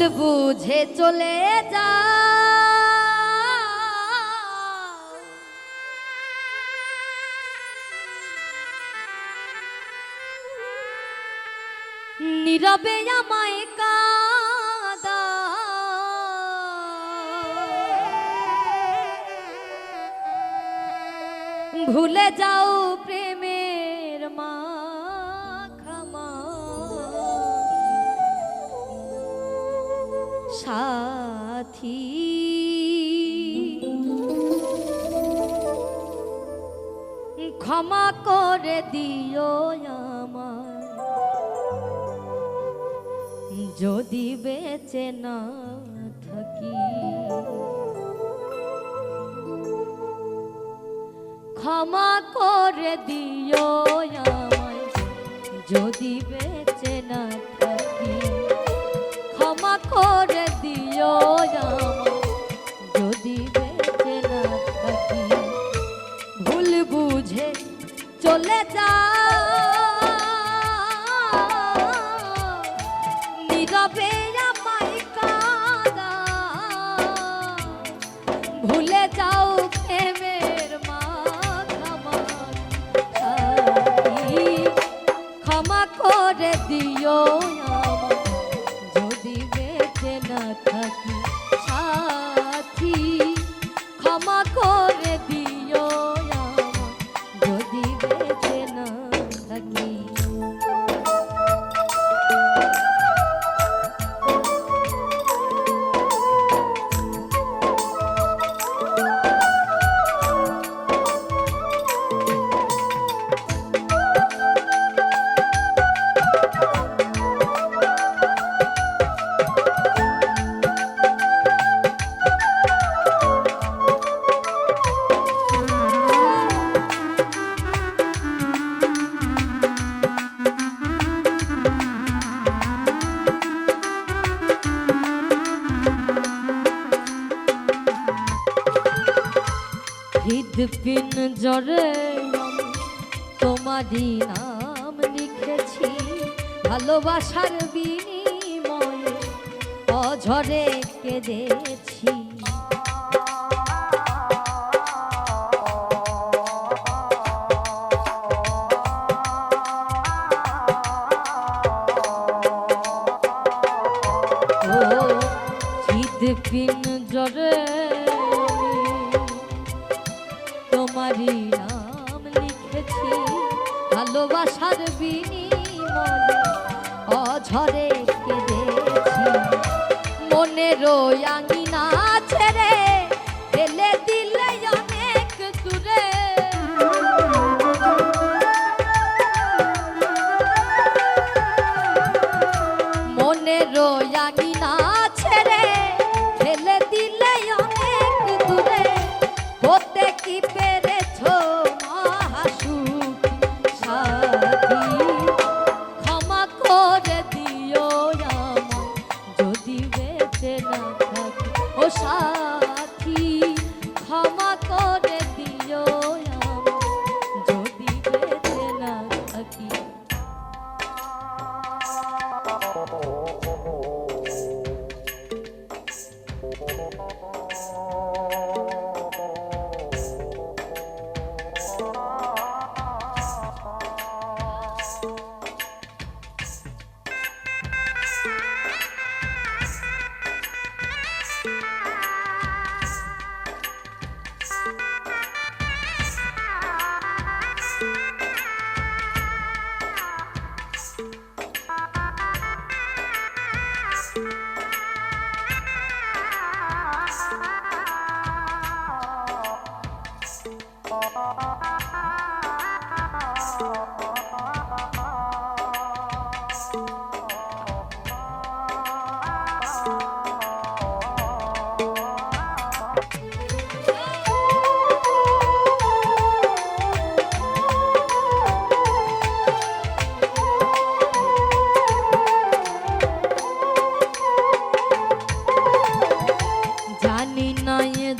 ভুল বুঝে চলে যা। নীরবে আমায় কাদা। ভুলে যাও সাথী। ক্ষমা করে দিও আমার যদি বেঁচে না থাকি, ক্ষমা করে দিও আমায়। যদি বেঁচে করে ভুল বুঝে চলে যা হৃদপিন জরে তোমারই নাম লিখেছি ভালোবাসার বিনিময়ে। অঝরে কেঁদেছি। ও অঝরে কেঁদেছি। মনে আঙিনা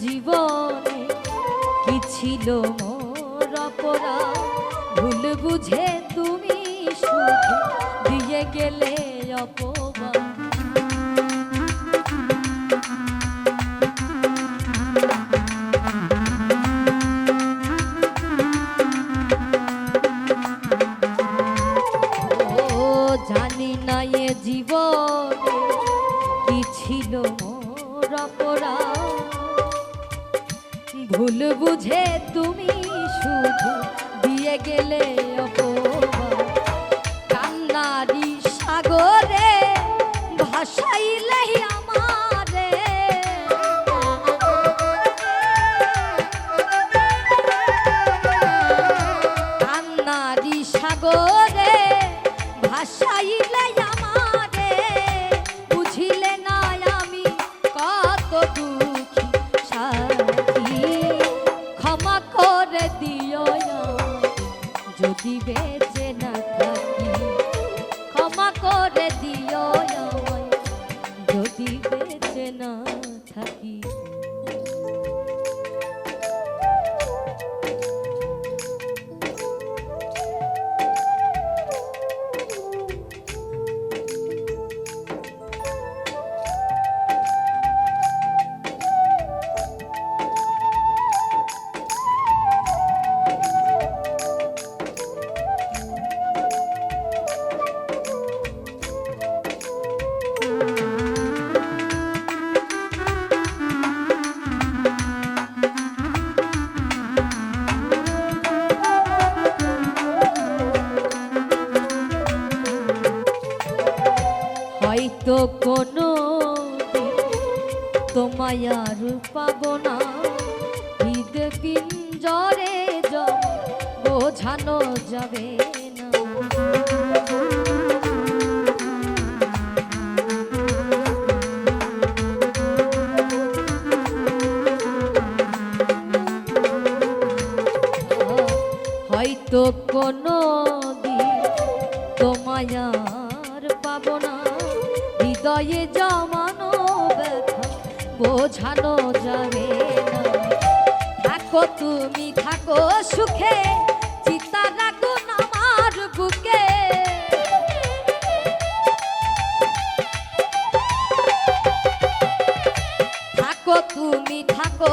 জীবনে কি ছিল মোর অপরাধ? ভুল বুঝে তুমি সুখ দিয়ে গেলে অপমান বুঝে he কোনো তোমায় আর পাব না। ঈদ পিঞ্জরে বোঝানো যাবে। হৃদয়ে জমানো ব্যথা, বোঝানো যাবে না। থাকো তুমি থাকো সুখে, চিতা রাখো আমার বুকে। থাকো তুমি থাকো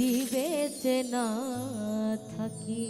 बेचना थकी।